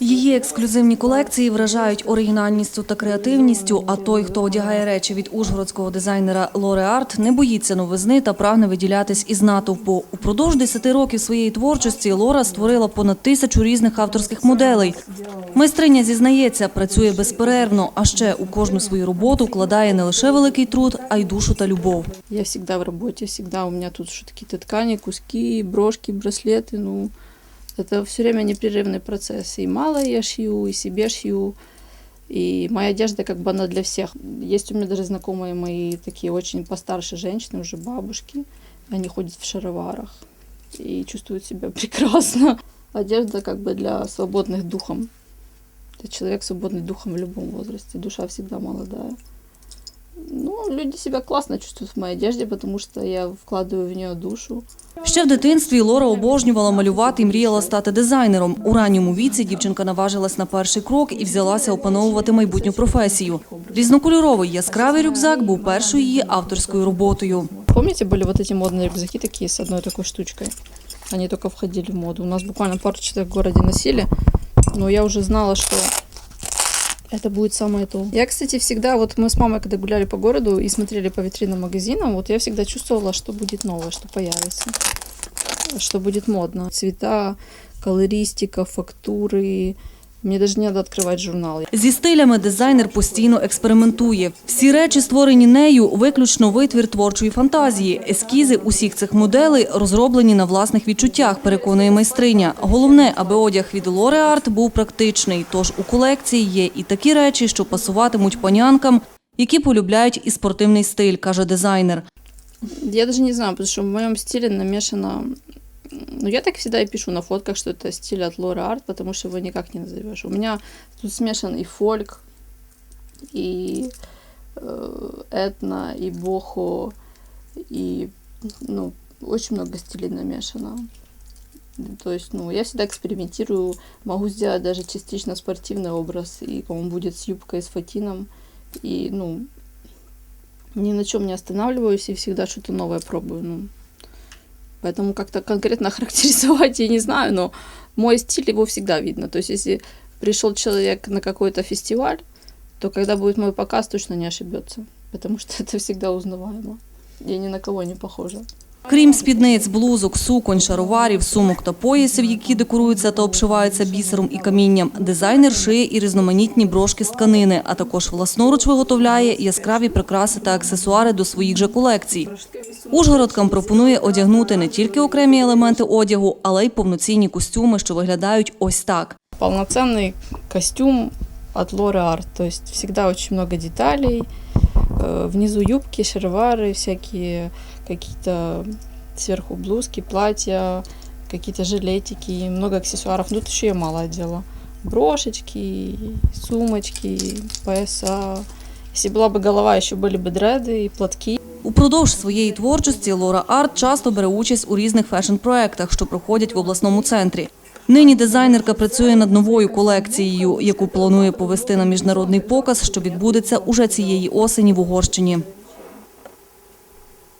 Її ексклюзивні колекції вражають оригінальністю та креативністю. А той, хто одягає речі від ужгородського дизайнера Лоре Арт, не боїться новизни та прагне виділятись із натовпу. Упродовж 10 років своєї творчості Лора створила понад тисячу різних авторських моделей. Майстриня зізнається, працює безперервно, а ще у кожну свою роботу вкладає не лише великий труд, а й душу та любов. Я всегда в работе, всегда у меня тут что-то какие-то куски, брошки, браслеты, ну, это все время непрерывный процесс. И мало я шью, и себе шью, и моя одежда как бы она для всех. Есть у меня даже знакомые мои такие очень постарше женщины, уже бабушки, они ходят в шароварах и чувствуют себя прекрасно. Одежда как бы для свободных духом. Это человек свободный духом в любом возрасте, душа всегда молодая. Ну, люди себя классно чувствуют в моей одежде, потому что я вкладываю в нее душу. Ще в дитинстві Лора обожнювала малювати і мріяла стати дизайнером. У ранньому віці дівчинка наважилась на перший крок і взялася опановувати майбутню професію. Різнокольоровий яскравий рюкзак був першою її авторською роботою. Помните, были вот эти модные рюкзаки такие с одной такой штучкой? Они только входили в моду. У нас буквально пару человек в городе носили, но я уже знала, что это будет самое то. Я, кстати, всегда, вот мы с мамой, когда гуляли по городу и смотрели по витринам магазинам, вот я всегда чувствовала, что будет новое, что появится, что будет модно. Цвета, колористика, фактуры. Мне даже не надо открывать журнал. Зі стилями дизайнер постійно експериментує. Всі речі, створені нею, виключно витвір творчої фантазії. Ескізи усіх цих моделей розроблені на власних відчуттях, переконує майстриня. Головне, аби одяг від Лоре Арт був практичний. Тож у колекції є і такі речі, що пасуватимуть панянкам, які полюбляють і спортивний стиль, каже дизайнер. Я даже не знаю, потому что в моем стиле намешано... Ну, я так всегда и пишу на фотках, что это стиль от Лора Арт, потому что его никак не назовешь. У меня тут смешан и фольк, и э, этно, и бохо, и, ну, очень много стилей намешано. То есть, ну, я всегда экспериментирую, могу сделать даже частично спортивный образ, и он будет с юбкой, с фатином, и, ну, ни на чем не останавливаюсь и всегда что-то новое пробую. Ну, поэтому как-то конкретно характеризовать я не знаю, но мой стиль его всегда видно. То есть если пришел человек на какой-то фестиваль, то когда будет мой показ, точно не ошибется, потому что это всегда узнаваемо. Я ни на кого не похожа. Крім спідниць, блузок, суконь, шароварів, сумок та поясів, які декоруються та обшиваються бісером і камінням, дизайнер шиє і різноманітні брошки з тканини, а також власноруч виготовляє яскраві прикраси та аксесуари до своїх же колекцій. Ужгородкам пропонує одягнути не тільки окремі елементи одягу, але й повноцінні костюми, що виглядають ось так. Полноценный костюм от Лоры Арт. То есть всегда очень много деталей. Э, Внизу юбки, шаровары, всякие какие-то сверху блузки, платья, какие-то жилетики, много аксессуаров. Ну, Тут еще я мало одела. Брошечки, сумочки, пояса. Если была бы голова, еще были бы дреды и платки. Упродовж своєї творчості Лора Арт часто бере участь у різних фешн-проектах, що проходять в обласному центрі. Нині дизайнерка працює над новою колекцією, яку планує повести на міжнародний показ, що відбудеться уже цієї осені в Угорщині.